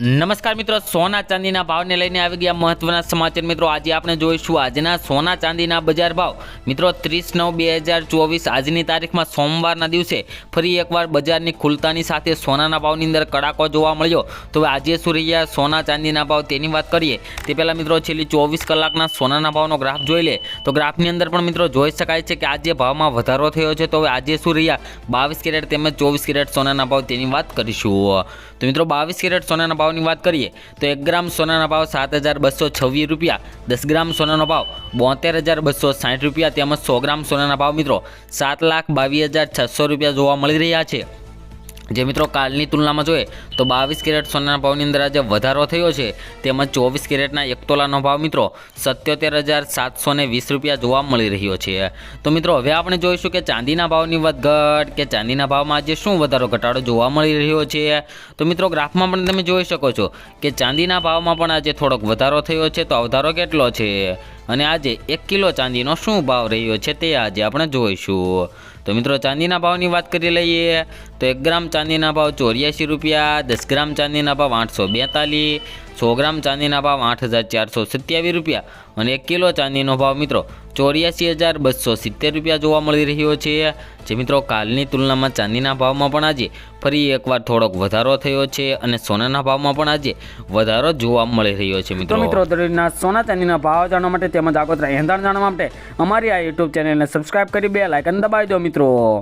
નમસ્કાર મિત્રો, સોના ચાંદીના ભાવને લઈને આવી ગયા મહત્વના સમાચાર. મિત્રો, આજે આપણે જોઈશું આજના સોના ચાંદીના બજાર ભાવ. મિત્રો, ત્રીસ નવ બે હજાર ચોવીસ આજની તારીખમાં સોમવારના દિવસે ફરી એકવાર બજારની ખુલતાની સાથે સોનાના ભાવની અંદર કડાકો જોવા મળ્યો. તો આજે શું રહ્યા સોના ચાંદીના ભાવ તેની વાત કરીએ. તે પહેલાં મિત્રો, છેલ્લી ચોવીસ કલાકના સોનાના ભાવનો ગ્રાફ જોઈ લે. તો ગ્રાફની અંદર પણ મિત્રો જોઈ શકાય છે કે આજે ભાવમાં વધારો થયો છે. તો હવે આજે શું રહ્યા? બાવીસ કેરેટ તેમજ ચોવીસ કેરેટ સોનાના ભાવ તેની વાત કરીશું. તો મિત્રો, બાવીસ કેરેટ સોનાના ભાવની વાત કરીએ, તો એક ગ્રામ સોનાના ભાવ સાત હજાર બસો છવ્વીસ રૂપિયા, દસ ગ્રામ સોનાનો ભાવ બોતેર હજાર બસો સાઠ રૂપિયા, તેમજ સો ગ્રામ સોનાના ભાવ મિત્રો સાત લાખ બાવીસ હજાર છસો રૂપિયા જોવા મળી રહ્યા છે. જે મિત્રો કાલની તુલનામાં જોઈએ તો બાવીસ કેરેટ સોનાના ભાવની અંદર આજે વધારો થયો છે. તેમજ ચોવીસ કેરેટના એક તોલાનો ભાવ મિત્રો સત્યોતેર હજાર સાતસો વીસ રૂપિયા જોવા મળી રહ્યો છે. તો મિત્રો હવે આપણે જોઈશું કે ચાંદીના ભાવની વધઘટ કે ચાંદીના ભાવમાં આજે શું વધારો ઘટાડો જોવા મળી રહ્યો છે. તો મિત્રો ગ્રાફમાં પણ તમે જોઈ શકો છો કે ચાંદીના ભાવમાં પણ આજે થોડોક વધારો થયો છે. તો વધારો કેટલો છે? અને આજે એક કિલો ચાંદીનો શું ભાવ રહ્યો છે તે આજે આપણે જોઈશું. તો મિત્રો, ચાંદીના ભાવની વાત કરી લઈએ, તો એક ગ્રામ ચાંદીના ભાવ ચોર્યાસી રૂપિયા, દસ ગ્રામ ચાંદીના ભાવ આઠસો બેતાલીસ સો ગ્રામ ચાંદીના ભાવ આઠ હજાર ચારસો સત્યાવીસ રૂપિયા અને એક કિલો ચાંદીનો ભાવ મિત્રો ચોર્યાસી હજાર બસો સિત્તેર રૂપિયા જોવા મળી રહ્યો છે. જે મિત્રો કાલની તુલનામાં ચાંદીના ભાવમાં પણ આજે ફરી એકવાર થોડોક વધારો થયો છે અને સોનાના ભાવમાં પણ આજે વધારો જોવા મળી રહ્યો છે મિત્રો. મિત્રો સોના ચાંદીના ભાવ જાણવા માટે તેમજ આગોતરા એંધાણ જાણવા માટે અમારી આ યુટ્યુબ ચેનલને સબસ્ક્રાઇબ કરી બે લાઇકન દબાવી દો મિત્રો.